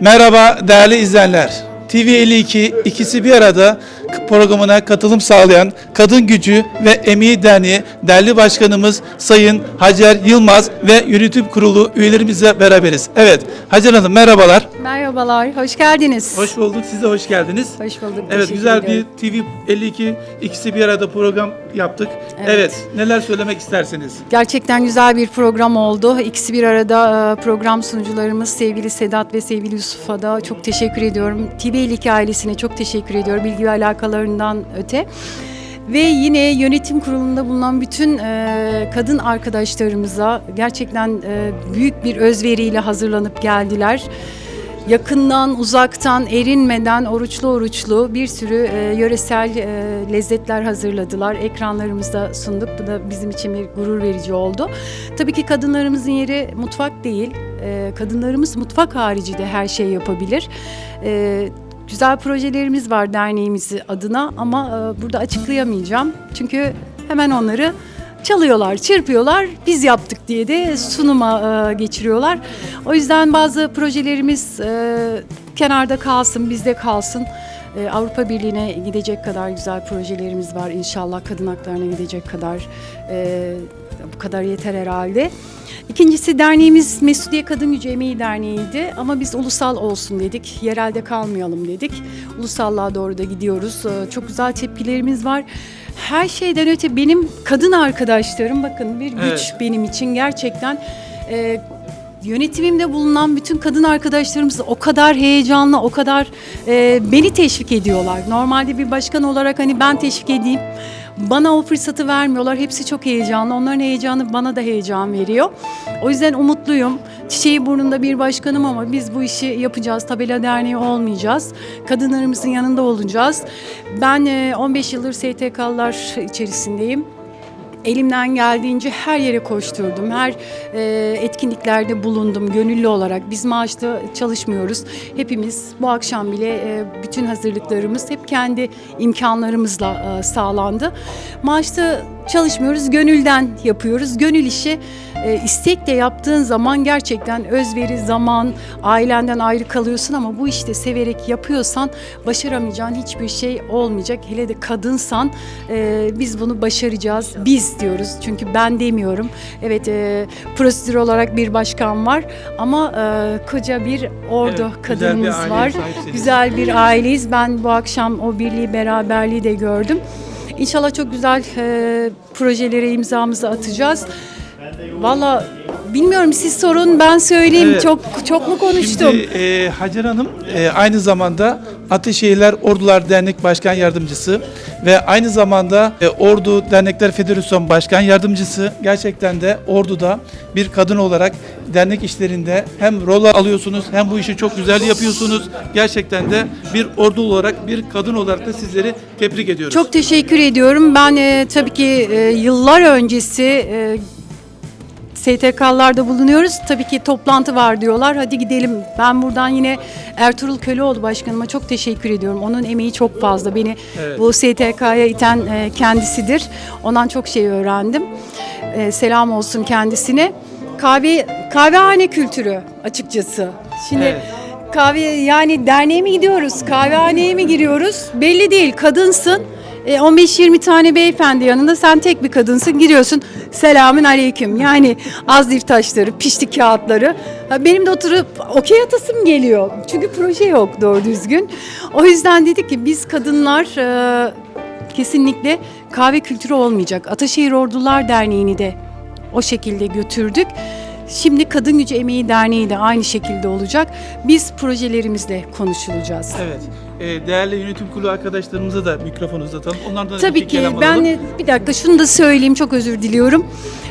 Merhaba değerli izleyenler. TV 52 ikisi bir arada programına katılım sağlayan Kadın Gücü ve Emeği Derneği değerli başkanımız Sayın Hacer Yılmaz ve yönetim kurulu üyelerimizle beraberiz. Evet Hacer Hanım merhabalar. Merhabalar, hoş geldiniz. Hoş bulduk. Siz de hoş geldiniz. Hoş bulduk. Evet teşekkür güzel bir TV 52 ikisi bir arada program yaptık. Evet. Evet. neler söylemek istersiniz? Gerçekten güzel bir program oldu. İkisi bir arada e, program sunucularımız sevgili Sedat ve sevgili Yusuf'a da çok teşekkür ediyorum. TV52 ailesine çok teşekkür ediyorum bilgi ve alakalarından öte. Ve yine yönetim kurulunda bulunan bütün e, kadın arkadaşlarımıza gerçekten e, büyük bir özveriyle hazırlanıp geldiler. Yakından, uzaktan, erinmeden oruçlu oruçlu bir sürü e, yöresel e, lezzetler hazırladılar. Ekranlarımızda sunduk. Bu da bizim için bir gurur verici oldu. Tabii ki kadınlarımızın yeri mutfak değil. E, kadınlarımız mutfak harici de her şey yapabilir. E, güzel projelerimiz var derneğimiz adına ama e, burada açıklayamayacağım. Çünkü hemen onları çalıyorlar, çırpıyorlar. Biz yaptık diye de sunuma e, geçiriyorlar. O yüzden bazı projelerimiz e, kenarda kalsın, bizde kalsın. E, Avrupa Birliği'ne gidecek kadar güzel projelerimiz var inşallah. Kadın haklarına gidecek kadar. E, bu kadar yeter herhalde. İkincisi derneğimiz Mesudiye Kadın Gücü Emeği Derneği'ydi ama biz ulusal olsun dedik. Yerelde kalmayalım dedik. Ulusallığa doğru da gidiyoruz. Ee, Çok güzel tepkilerimiz var. Her şeyden öte benim kadın arkadaşlarım bakın bir güç Evet. benim için gerçekten e, yönetimimde bulunan bütün kadın arkadaşlarımız o kadar heyecanlı, o kadar e, beni teşvik ediyorlar. Normalde bir başkan olarak hani ben teşvik edeyim. Bana o fırsatı vermiyorlar. Hepsi çok heyecanlı. Onların heyecanı bana da heyecan veriyor. O yüzden umutluyum. Çiçeği burnunda bir başkanım ama biz bu işi yapacağız. Tabela Derneği olmayacağız. Kadınlarımızın yanında olacağız. Ben e, 15 yıldır STK'lar içerisindeyim. Elimden geldiğince her yere koşturdum. Her e, etkinliklerde bulundum gönüllü olarak. Biz maaşlı çalışmıyoruz. Hepimiz bu akşam bile e, bütün hazırlıklarımız hep kendi imkanlarımızla e, sağlandı. Maaşlı çalışmıyoruz, gönülden yapıyoruz. Gönül işi e, istekle yaptığın zaman gerçekten özveri, zaman, ailenden ayrı kalıyorsun ama bu işte severek yapıyorsan başaramayacağın hiçbir şey olmayacak. Hele de kadınsan e, biz bunu başaracağız. Biz diyoruz çünkü ben demiyorum. Evet e, prosedür olarak bir başkan var ama e, koca bir ordu Evet, güzel bir kadınımız var. sahipsiniz. Güzel bir aileyiz. Ben bu akşam o birliği beraberliği de gördüm. İnşallah çok güzel e, projelere imzamızı atacağız. Valla bilmiyorum siz sorun ben söyleyeyim. Evet. Çok çok mu konuştum? Şimdi e, Hacer Hanım e, aynı zamanda Ateşehirler Ordular Dernek Başkan Yardımcısı ve aynı zamanda e, Ordu Dernekler Federasyon Başkan Yardımcısı. Gerçekten de Ordu'da bir kadın olarak dernek işlerinde hem rol alıyorsunuz hem bu işi çok güzel yapıyorsunuz. Gerçekten de bir ordu olarak bir kadın olarak da sizleri tebrik ediyoruz. Çok teşekkür ediyorum. Ben e, tabii ki e, yıllar öncesi e, STK'larda bulunuyoruz. Tabii ki toplantı var diyorlar. Hadi gidelim. Ben buradan yine Ertuğrul Köleoğlu başkanıma çok teşekkür ediyorum. Onun emeği çok fazla. Beni Evet. bu STK'ya iten e, kendisidir. Ondan çok şey öğrendim. E, selam olsun kendisine. Kahve kahvehane kültürü açıkçası. Şimdi Evet. Kahve yani derneğe mi gidiyoruz, kahvehaneye mi giriyoruz? Belli değil. Kadınsın. E, 15-20 tane beyefendi yanında sen tek bir kadınsın giriyorsun selamün aleyküm yani az taşları pişti kağıtları benim de oturup okey atasım geliyor çünkü proje yok doğru düzgün o yüzden dedik ki biz kadınlar e, kesinlikle kahve kültürü olmayacak Ataşehir Ordular Derneği'ni de o şekilde götürdük. Şimdi Kadın Gücü Emeği Derneği de aynı şekilde olacak. Biz projelerimizle konuşulacağız. Evet. E, değerli yönetim kurulu arkadaşlarımıza da mikrofon uzatalım. Onlardan da Tabii bir ki ben de- bir dakika şunu da söyleyeyim çok özür diliyorum.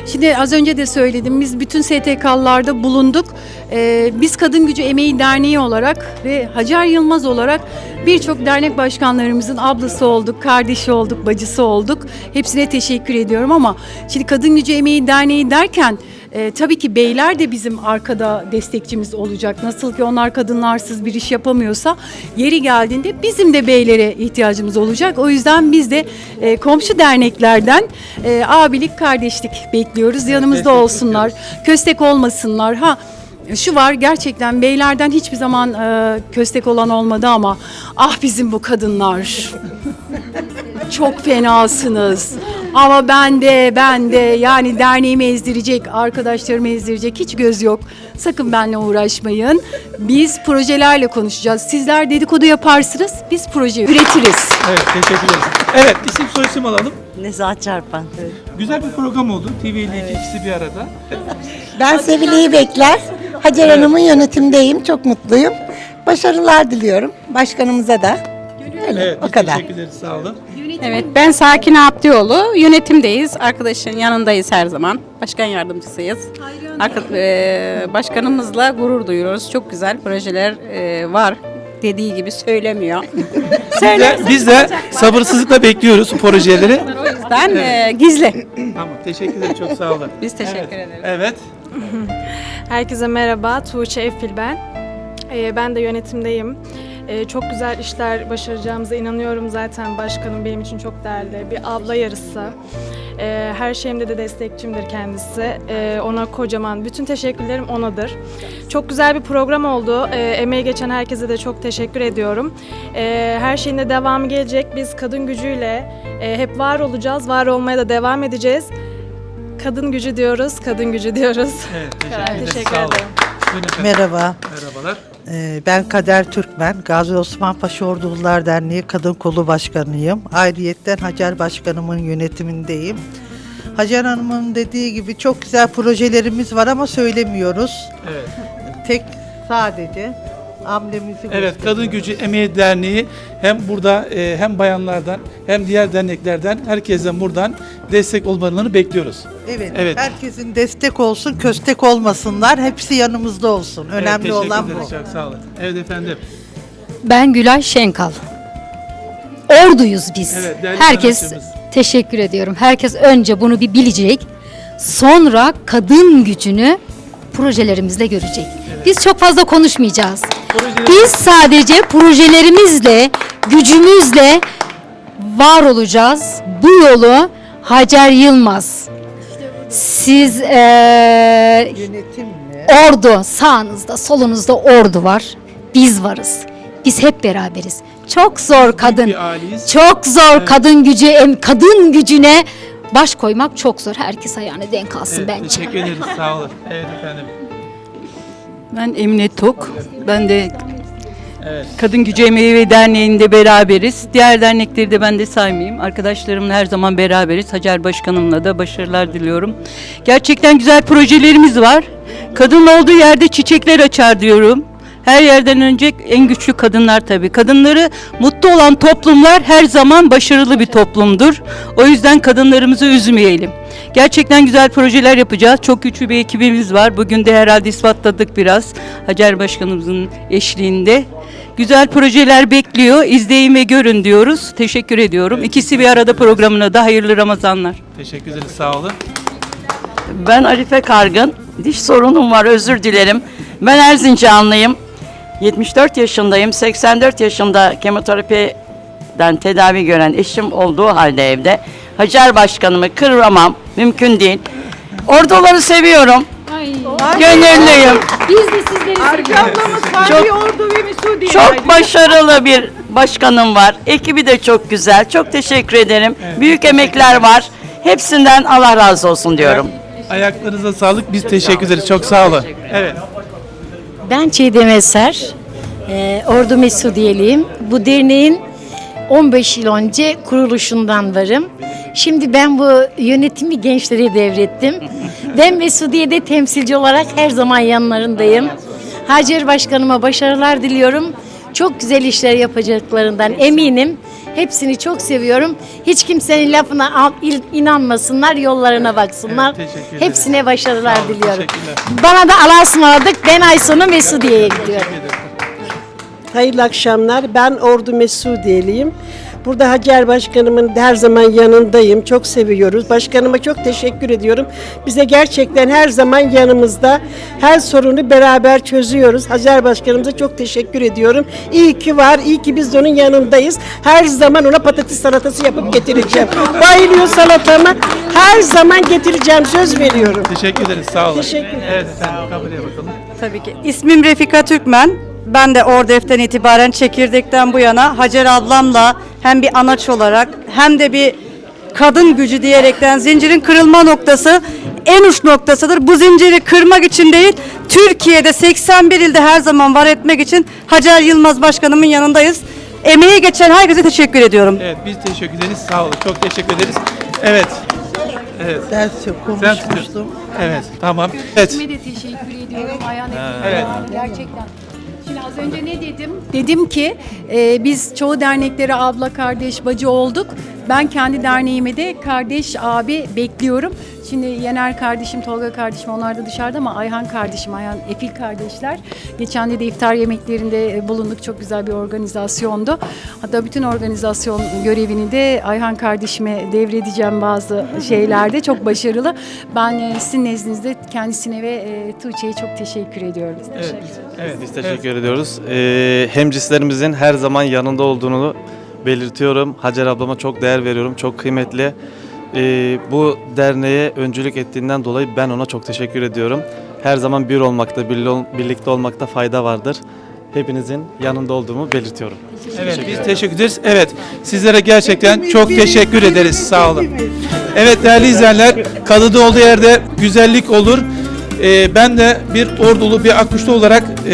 Şimdi az önce de söyledim biz bütün STK'larda bulunduk. Ee, biz Kadın Gücü Emeği Derneği olarak ve Hacer Yılmaz olarak birçok dernek başkanlarımızın ablası olduk, kardeşi olduk, bacısı olduk. Hepsine teşekkür ediyorum ama şimdi Kadın Gücü Emeği Derneği derken e, tabii ki beyler de bizim arkada destekçimiz olacak. Nasıl ki onlar kadınlarsız bir iş yapamıyorsa yeri geldiğinde bizim de beylere ihtiyacımız olacak. O yüzden biz de e, komşu derneklerden e, abilik, kardeşlik bekliyoruz. Yanımızda olsunlar. Köstek olmasınlar. Ha şu var gerçekten beylerden hiçbir zaman e, köstek olan olmadı ama ah bizim bu kadınlar çok fenasınız. Ama ben de ben de yani derneğimi ezdirecek, arkadaşlarımı ezdirecek hiç göz yok. Sakın benimle uğraşmayın. Biz projelerle konuşacağız. Sizler dedikodu yaparsınız, biz proje üretiriz. Evet teşekkür ederiz. Evet isim soyisim alalım. Nezahat Çarpan. Güzel bir program oldu. TV ile iki ikisi bir arada. Ben Sevile'yi bekler. Hacer Hanım'ın yönetimdeyim. Çok mutluyum. Başarılar diliyorum. Başkanımıza da. Öyle, Evet o biz kadar. teşekkür ederiz sağ olun. Evet, ben Sakine Abdioğlu. Yönetimdeyiz. Arkadaşın yanındayız her zaman. Başkan yardımcısıyız. Arka, e, başkanımızla gurur duyuyoruz. Çok güzel projeler e, var. Dediği gibi söylemiyor. Biz de, biz de sabırsızlıkla bekliyoruz projeleri. o yüzden e, gizli. Tamam teşekkür ederim çok sağ olun. Biz teşekkür Evet. ederiz. Evet. Herkese merhaba, Tuğçe Efil ben. Ee, ben de yönetimdeyim. Ee, çok güzel işler başaracağımıza inanıyorum zaten başkanım benim için çok değerli. Bir abla yarısı. Ee, her şeyimde de destekçimdir kendisi. Ee, ona kocaman, bütün teşekkürlerim onadır. Çok güzel bir program oldu. Ee, emeği geçen herkese de çok teşekkür ediyorum. Ee, her şeyin de devamı gelecek. Biz kadın gücüyle e, hep var olacağız, var olmaya da devam edeceğiz. Kadın gücü diyoruz, kadın gücü diyoruz. Evet teşekkür Teşekkür ederim. Merhaba, Merhabalar. Ee, ben Kader Türkmen, Gazi Osman Paşa Ordular Derneği Kadın Kolu Başkanıyım. Ayrıyetten Hacer Başkanımın yönetimindeyim. Hacer Hanım'ın dediği gibi çok güzel projelerimiz var ama söylemiyoruz. Evet. Tek sadece amblemizi Evet. Kadın Gücü Emeği Derneği hem burada e, hem bayanlardan hem diğer derneklerden herkesten buradan destek olmalarını bekliyoruz. Evet, Evet. herkesin destek olsun, köstek olmasınlar. Hepsi yanımızda olsun. Önemli evet, olan teşekkür bu. ederiz, Çok sağ olun. Evet efendim. Ben Gülay Şenkal. Orduyuz biz. Evet, değerli Herkes sanatçımız. teşekkür ediyorum. Herkes önce bunu bir bilecek. Sonra kadın gücünü projelerimizde görecek. Biz çok fazla konuşmayacağız. Biz sadece projelerimizle, gücümüzle var olacağız. Bu yolu Hacer Yılmaz. Siz eee. Ordu sağınızda solunuzda ordu var. Biz varız. Biz hep beraberiz. Çok zor kadın. bir aileyiz. Çok zor kadın gücü em kadın gücüne baş koymak çok zor. Herkes ayağını denk alsın Evet, bence. teşekkür ederiz sağ olun. Evet efendim. Ben Emine Tok. Ben de Evet. Kadın Gücü Emeği ve Derneği'nde beraberiz. Diğer dernekleri de ben de saymayayım. Arkadaşlarımla her zaman beraberiz. Hacer Başkanımla da başarılar diliyorum. Gerçekten güzel projelerimiz var. Kadın olduğu yerde çiçekler açar diyorum. Her yerden önce en güçlü kadınlar tabii. Kadınları mutlu olan toplumlar her zaman başarılı bir toplumdur. O yüzden kadınlarımızı üzmeyelim. Gerçekten güzel projeler yapacağız. Çok güçlü bir ekibimiz var. Bugün de herhalde ispatladık biraz Hacer Başkanımızın eşliğinde. Güzel projeler bekliyor. İzleyin ve görün diyoruz. Teşekkür ediyorum. İkisi bir arada programına da hayırlı Ramazanlar. Teşekkür ederiz sağ olun. Ben Arife Kargın. Diş sorunum var özür dilerim. Ben Erzincanlıyım. 74 yaşındayım. 84 yaşında kemoterapiden tedavi gören eşim olduğu halde evde. Hacer Başkanımı kırmamam mümkün değil. Orduları seviyorum. Gönüllüyüm. Biz de sizleri Çok, çok başarılı bir başkanım var. Ekibi de çok güzel. Çok teşekkür ederim. Büyük emekler var. Hepsinden Allah razı olsun diyorum. Ayaklarınıza sağlık. Biz teşekkür ederiz. Çok sağ olun. Evet. Ben Çiğdem Eser, e, Ordu Mesudiyeliyim. Bu derneğin 15 yıl önce kuruluşundan varım. Şimdi ben bu yönetimi gençlere devrettim. Ben Mesudiye'de temsilci olarak her zaman yanlarındayım. Hacer Başkanıma başarılar diliyorum. Çok güzel işler yapacaklarından eminim. Hepsini çok seviyorum. Hiç kimsenin lafına inanmasınlar, yollarına baksınlar. Evet, teşekkür ederim. Hepsine başarılar olun, diliyorum. Bana da Allah'a ısmarladık. Ben ay sonu Mesudiye'ye gidiyorum. Hayırlı akşamlar. Ben Ordu Mesudiyeliyim. Burada Hacer Başkanımın her zaman yanındayım. Çok seviyoruz. Başkanıma çok teşekkür ediyorum. Bize gerçekten her zaman yanımızda. Her sorunu beraber çözüyoruz. Hacer Başkanımıza çok teşekkür ediyorum. İyi ki var. iyi ki biz de onun yanındayız. Her zaman ona patates salatası yapıp getireceğim. Bayılıyor salatama. Her zaman getireceğim. Söz veriyorum. Teşekkür ederiz. Sağ olun. Teşekkür ederim. Evet efendim. Kameraya bakalım. Tabii ki. İsmim Refika Türkmen. Ben de Ordef'ten itibaren çekirdekten bu yana Hacer ablamla hem bir anaç olarak hem de bir kadın gücü diyerekten zincirin kırılma noktası en uç noktasıdır. Bu zinciri kırmak için değil, Türkiye'de 81 ilde her zaman var etmek için Hacer Yılmaz Başkanımın yanındayız. Emeği geçen herkese teşekkür ediyorum. Evet biz teşekkür ederiz. Sağ olun. Çok teşekkür ederiz. Evet. Evet. Ders yok, Sen konuşmuştum. Evet. Tamam. Evet. Kime de teşekkür ediyorum. Ayağına Evet. Gerçekten. Şimdi az önce ne dedim? Dedim ki e, biz çoğu derneklere abla, kardeş, bacı olduk. Ben kendi derneğime de kardeş, abi bekliyorum. Şimdi Yener kardeşim, Tolga kardeşim onlar da dışarıda ama Ayhan kardeşim, Ayhan Efil kardeşler. Geçen de, de iftar yemeklerinde e, bulunduk. Çok güzel bir organizasyondu. Hatta bütün organizasyon görevini de Ayhan kardeşime devredeceğim bazı şeylerde. Çok başarılı. Ben e, sizin nezdinizde kendisine ve e, Tuğçe'ye çok teşekkür ediyorum. Evet. Evet. Biz teşekkür ediyoruz. Ee, hemcislerimizin her zaman yanında olduğunu belirtiyorum. Hacer ablama çok değer veriyorum. Çok kıymetli. Ee, bu derneğe öncülük ettiğinden dolayı ben ona çok teşekkür ediyorum. Her zaman bir olmakta, birli- birlikte olmakta fayda vardır. Hepinizin yanında olduğumu belirtiyorum. Evet biz teşekkür ederiz. Evet sizlere gerçekten çok teşekkür ederiz. Sağ olun. Evet değerli izleyenler kadıda olduğu yerde güzellik olur. Ee, ben de bir ordulu bir akuşlu olarak e,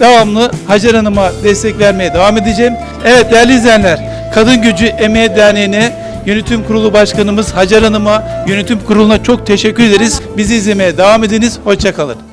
devamlı Hacer Hanım'a destek vermeye devam edeceğim. Evet değerli izleyenler Kadın Gücü Emeği Derneği'ne Yönetim Kurulu Başkanımız Hacer Hanım'a, yönetim kuruluna çok teşekkür ederiz. Bizi izlemeye devam ediniz. Hoşçakalın.